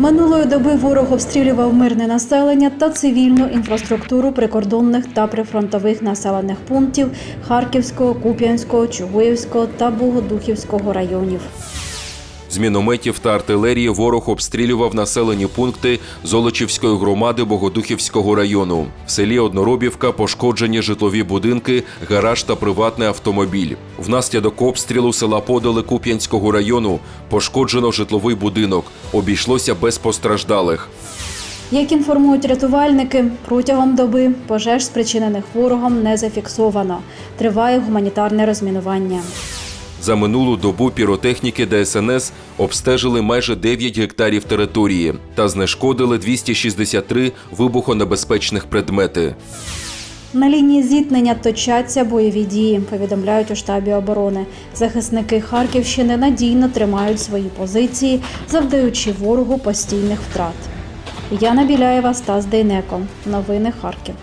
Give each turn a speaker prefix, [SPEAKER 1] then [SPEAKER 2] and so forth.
[SPEAKER 1] Минулої доби ворог обстрілював мирне населення та цивільну інфраструктуру прикордонних та прифронтових населених пунктів Харківського, Куп'янського, Чугуївського та Богодухівського районів.
[SPEAKER 2] З мінометів та артилерії ворог обстрілював населені пункти Золочівської громади Богодухівського району. В селі Одноробівка пошкоджені житлові будинки, гараж та приватний автомобіль. Внаслідок обстрілу села Подоли Куп'янського району пошкоджено житловий будинок. Обійшлося без постраждалих.
[SPEAKER 1] Як інформують рятувальники, протягом доби пожеж, спричинених ворогом, не зафіксовано. Триває гуманітарне розмінування.
[SPEAKER 2] За минулу добу піротехніки ДСНС обстежили майже 9 гектарів території та знешкодили 263 вибухонебезпечних предмети.
[SPEAKER 1] На лінії зіткнення точаться бойові дії. Повідомляють у штабі оборони. Захисники Харківщини надійно тримають свої позиції, завдаючи ворогу постійних втрат. Яна Біляєва Стас Дейнеко. Новини Харків.